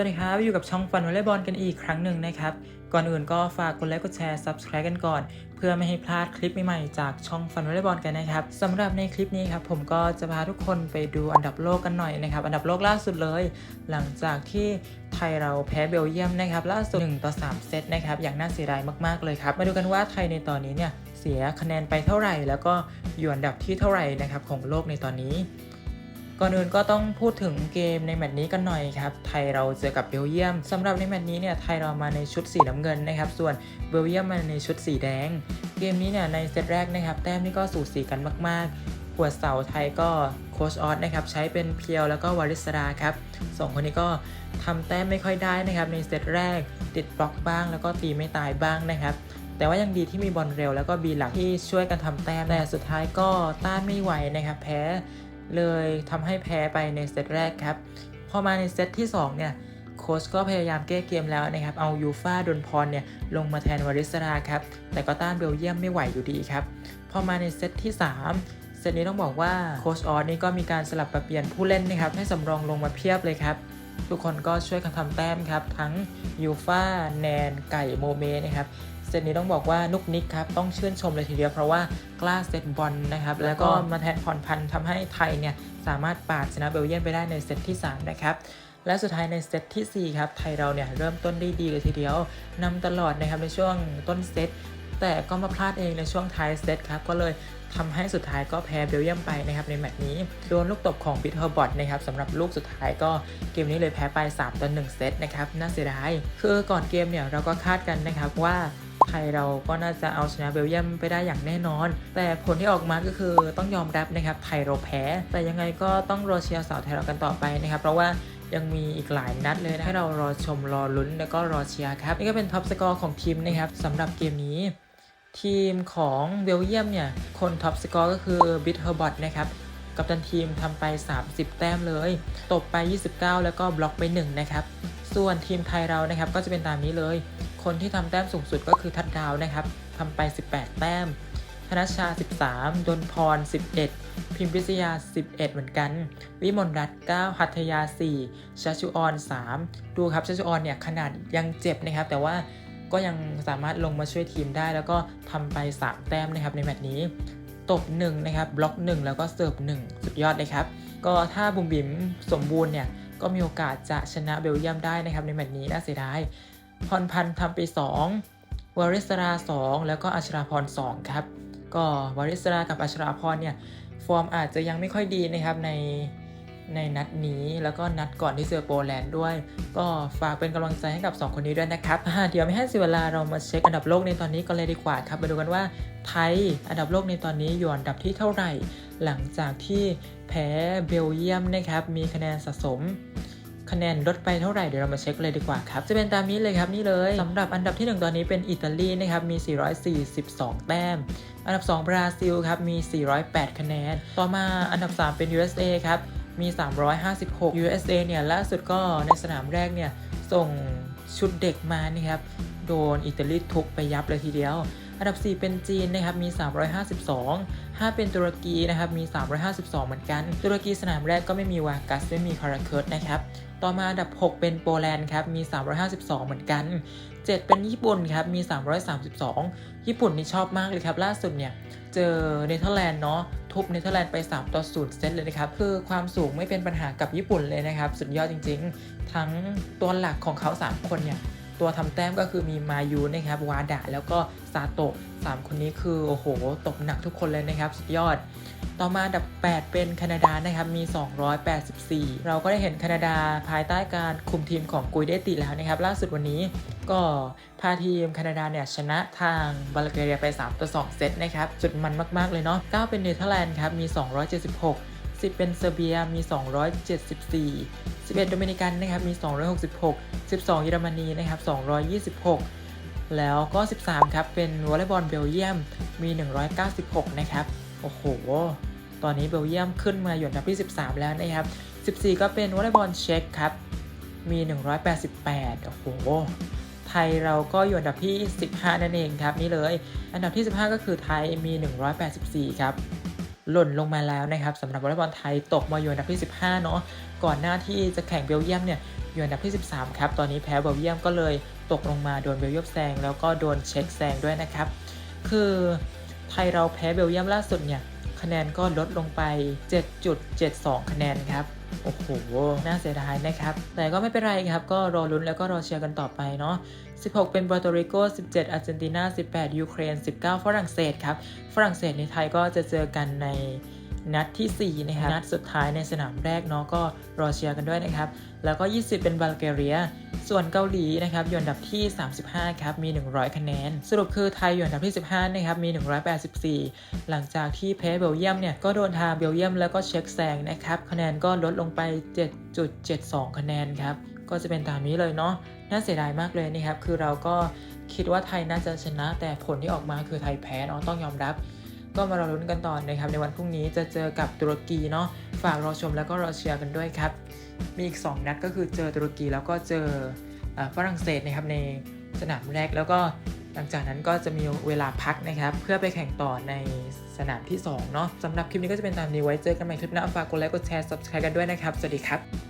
วัสดีครับ อยู่กับช่องฟันวอลเลย์บอลกันอีกครั้งหนึ่งนะครับ ก่อนอื่นก็ฝากกดไลค์กดแชร์ Subscribe กันก่อน เพื่อไม่ให้พลาดคลิปใหม่ๆจากช่องฟันวอลเลย์บอลกันนะครับสำหรับในคลิปนี้ครับผมก็จะพาทุกคนไปดูอันดับโลกกันหน่อยนะครับ อันดับโลกล่าสุดเลย หลังจากที่ไทยเราแพ้เบลเยียมนะครับล่าสุด1ต่อ3เซตนะครับอย่างน่าเสียดายมากๆเลยครับมาดูกันว่าไทยในตอนนี้เนี่ยเสียคะแนนไปเท่าไหร่ แล้วก็อยู่อันดับที่เท่าไหร่นะครับของโลกในตอนนี้ ก่อนอื่นก็ต้องพูดถึงเกมในแมตช์นี้กันหน่อยครับ ไทยเราเจอกับเบลเยียมสำหรับในแมตช์นี้เนี่ยไทยเรามาในชุดสีน้ำเงินนะครับ ส่วนเบลเยียมมาในชุดสีแดง เกมนี้เนี่ยในเซตแรกนะครับ แต้มนี่ก็สูสีกันมากๆหัวเสาไทยก็โคชออสนะครับใช้เป็นเพียวแล้วก็วาริสราครับสองคนนี้ก็ทำแต้มไม่ค่อยได้นะครับ ในเซตแรกติดบล็อกบ้าง แล้วก็ตีไม่ตายบ้างนะครับแต่ว่ายังดีที่มีบอลเร็วแล้วก็บีหลักที่ช่วยกันทำแต้มแต่สุดท้ายก็ต้านไม่ไหวนะครับ แพ้ เลยทำให้แพ้ไปในเซตแรกครับ พอมาในเซตที่ 2 เนี่ยโค้ชก็พยายามแก้เกมแล้วนะครับ เอายูฟาดนพรเนี่ยลงมาแทนวาริสราครับ แต่ก็ต้านเบลเยียมไม่ไหวอยู่ดีครับ พอมาในเซตที่ 3 เซตนี้ต้องบอกว่าโค้ชออสนี่ก็มีการสลับปรับเปลี่ยนผู้เล่นนะครับให้สำรองลงมาเพียบเลยครับ ทุกคนก็ช่วยกันทำแต้มครับ ทั้งยูฟาแนนไก่โมเมนะครับ เซตนี้ต้องบอกว่านุกนิกครับ ต้องชื่นชมเลยทีเดียว เพราะว่ากล้าเซตบอลนะครับ แล้วก็มาแทนผ่อนพันทำให้ไทยเนี่ย สามารถปาดชนะเบลเยียมไปได้ในเซตที่ 3 นะครับและสุดท้ายในเซตทีสี่4 ครับ ไทยเราเนี่ยเริ่มต้นได้ดีเลยทีเดียวนำตลอดนะครับในช่วงต้นเซต แต่ก็มาพลาดเองในช่วงท้ายเซตครับ ก็เลยทำให้สุดท้ายก็แพ้เบลเยียมไปนะครับในแมตช์นี้ โดนลูกตบของบิทเทอร์บอทนะครับสำหรับลูกสุดท้ายก็เกมนี้เลยแพ้ไป 3ต่อ1เซตนะครับ น่าเสียดาย คือก่อนเกมเนี่ยเราก็คาดกันนะครับว่า ไทยเราก็น่าจะเอาชนะเบลเยียมไปได้อย่างแน่นอน แต่ผลที่ออกมาก็คือต้องยอมรับนะครับไทยเราแพ้ แต่ยังไงก็ต้องรอเชียร์สาวไทยเรากันต่อไปนะครับเพราะว่ายังมีอีกหลายนัดเลยนะให้เรารอชมรอลุ้นแล้วก็รอเชียร์ครับ นี่ก็เป็นท็อปสกอร์ของทีมนะครับสำหรับเกมนี้ ทีมของเบลเยียมเนี่ย คนท็อปสกอร์ก็คือบิทเฮอร์บอทนะครับกัปตันทีมทำไป 30 แต้มเลย ตบไป 29 แล้วก็บล็อกไป 1 นะครับ ส่วนทีมไทยเรานะครับก็จะเป็นตามนี้เลย คนที่ทำแต้มสูงสุดก็คือทัดดาวนะครับทำไป 18 แต้มธนชา 13 ดนพร 11 พิมพิศยา 11 เหมือนกัน วิมลรัตน์9หัตยา 4ชัชชุออน 3 ดูครับชัชชุออนเนี่ยขนาดยังเจ็บนะครับ แต่ว่าก็ยังสามารถลงมาช่วยทีมได้ แล้วก็ทำไป 3 แต้มนะครับในแมตช์นี้ ตบ 1 นะครับ บล็อก 1 แล้วก็เสิร์ฟ 1 สุดยอดเลยครับ ก็ถ้าบุมบิมสมบูรณ์เนี่ย ก็มีโอกาสจะชนะเบลเยียมได้นะครับในแมตช์นี้น่าเสียดาย พรพันธ์ทำไป2วริสรา 2 แล้วก็อัชราพร2ครับ ก็วริสรากับอัชราพรเนี่ยฟอร์มอาจจะยังไม่ค่อยดีนะครับในในนัดนี้แล้วก็นัดก่อนที่เจอโปแลนด์ด้วย ก็ฝากเป็นกำลังใจให้กับ 2 คนนี้ด้วยนะครับเดี๋ยวไม่ให้เสียเวลาเรามาเช็คอันดับโลกในตอนนี้กันเลยดีกว่าครับมาดูกันว่าไทยอันดับโลกในตอนนี้อยู่อันดับที่เท่าไหร่ หลังจากที่แพ้เบลเยียมนะครับมีคะแนนสะสม คะแนนลดไปเท่าไหร่เดี๋ยวเรามาเช็คเลยดีกว่าครับจะเป็นตามนี้เลยครับนี่เลยสำหรับอันดับที่ 1 ตอนนี้เป็นอิตาลีนะครับมี 442 แต้ม อันดับ 2 บราซิลครับมี 408 คะแนน ต่อมาอันดับ 3 เป็น USA ครับมี 356 USA เนี่ยล่าสุดก็ในสนามแรกเนี่ยส่งชุดเด็กมานี่ครับโดนอิตาลีทุบไปยับเลยทีเดียว อันดับ 4 เป็นจีนนะครับมี 352 5 เป็นตุรกีนะครับมี 352 เหมือนกัน ตุรกีสนามแรกก็ไม่มีวากัสไม่มีคาราเคิร์ตนะครับต่อมาอันดับ 6 เป็นโปแลนด์ครับมี 352 เหมือนกัน 7 เป็นญี่ปุ่นครับมี 332 ญี่ปุ่นนี่ชอบมากเลยครับ ล่าสุดเนี่ยเจอเนเธอร์แลนด์เนาะทุบเนเธอร์แลนด์ไป 3 ต่อ0เซตเลยนะครับ คือความสูงไม่เป็นปัญหากับญี่ปุ่นเลยนะครับ สุดยอดจริง ๆ ทั้งตัวหลักของเขา 3 คนเนี่ย ตัวทำแต้มก็คือมีมายูนะครับวาดะแล้วก็ซาโตะสามคนนี้คือโอ้โหตกหนักทุกคนเลยนะครับสุดยอด ต่อมาอันดับ 8 เป็นแคนาดานะครับมี 284 เราก็ได้เห็นแคนาดาภายใต้การคุมทีมของกุยเดติแล้วนะครับ ล่าสุดวันนี้ก็พาทีมแคนาดาเนี่ยชนะทางบัลแกเรียไป 3 ต่อ 2 เซตนะครับสุดมันมาก ๆ เลยเนาะ 9 เป็นเนเธอร์แลนด์ครับมี 276 10 เป็นเซอร์เบียมี 274 11 โดมินิกันนะครับมี 266 12 เยอรมนีนะครับ 226 แล้วก็ 13 ครับ เป็นวอลเลย์บอลเบลเยียมมี 196 นะครับ โอ้โห ตอนนี้เบลเยียมขึ้นมาอยู่อันดับที่ 13 แล้วนะครับ 14 ก็เป็นวอลเลย์บอลเช็กครับ มี 188 โอ้โห ไทยเราก็อยู่อันดับที่ 15 นั่นเองครับ นี่เลย อันดับที่ 15 ก็คือไทยมี 184 ครับ หล่นลงมาแล้วนะครับสำหรับวอลเลย์บอลไทยตกมาอยู่อันดับที่ 15 เนาะก่อนหน้าที่จะแข่งเบลเยียมเนี่ยอยู่อันดับที่ 13 ครับ ตอนนี้แพ้เบลเยียมก็เลยตกลงมาโดนเบลเยียมแซงแล้วก็โดนเช็คแซงด้วยนะครับ คือไทยเราแพ้เบลเยียมล่าสุดเนี่ยคะแนนก็ลดลงไป 7.72 คะแนนครับ โอ้โห น่าเสียดายนะครับ แต่ก็ไม่เป็นไรครับ ก็รอลุ้นแล้วก็รอเชียร์กันต่อไปเนาะ 16 เป็นปอร์โตริโก 17 อาร์เจนตินา 18 ยูเครน 19 ฝรั่งเศสครับ ฝรั่งเศสในไทยก็จะเจอกันใน นัดที่ 4 นะครับ นัดสุดท้ายในสนามแรกเนาะก็รอเชียร์กันด้วยนะครับ แล้วก็ 20 เป็นบัลแกเรีย ส่วนเกาหลีนะครับอยู่อันดับที่ 35 ครับ มี 100 คะแนน สรุปคือไทยอยู่อันดับที่ 15 นะครับ มี 184 หลังจากที่แพ้เบลเยียมเนี่ย ก็โดนทางเบลเยียมแล้วก็เช็คแซงนะครับ คะแนนก็ลดลงไป 7.72 คะแนนครับ ก็จะเป็นตามนี้เลยเนาะ น่าเสียดายมากเลยนะครับ คือเราก็คิดว่าไทยน่าจะชนะ แต่ผลที่ออกมาคือไทยแพ้เนาะ ต้องยอมรับ ก็มารอลุ้นกันต่อนะครับในวันพรุ่งนี้จะเจอกับตุรกีเนาะฝากรอชมแล้วก็รอเชียร์กันด้วยครับ มีอีก 2 นัดก็คือเจอตุรกีแล้วก็เจอฝรั่งเศสนะครับในสนามแรกแล้วก็หลังจากนั้นก็จะมีเวลาพักนะครับ เพื่อไปแข่งต่อในสนามที่2เนาะสำหรับคลิปนี้ก็จะเป็นตามนี้ไว้เจอกันใหม่คลิปหน้าฝากกดไลค์กดแชร์ subscribe กันด้วยนะครับ สวัสดีครับ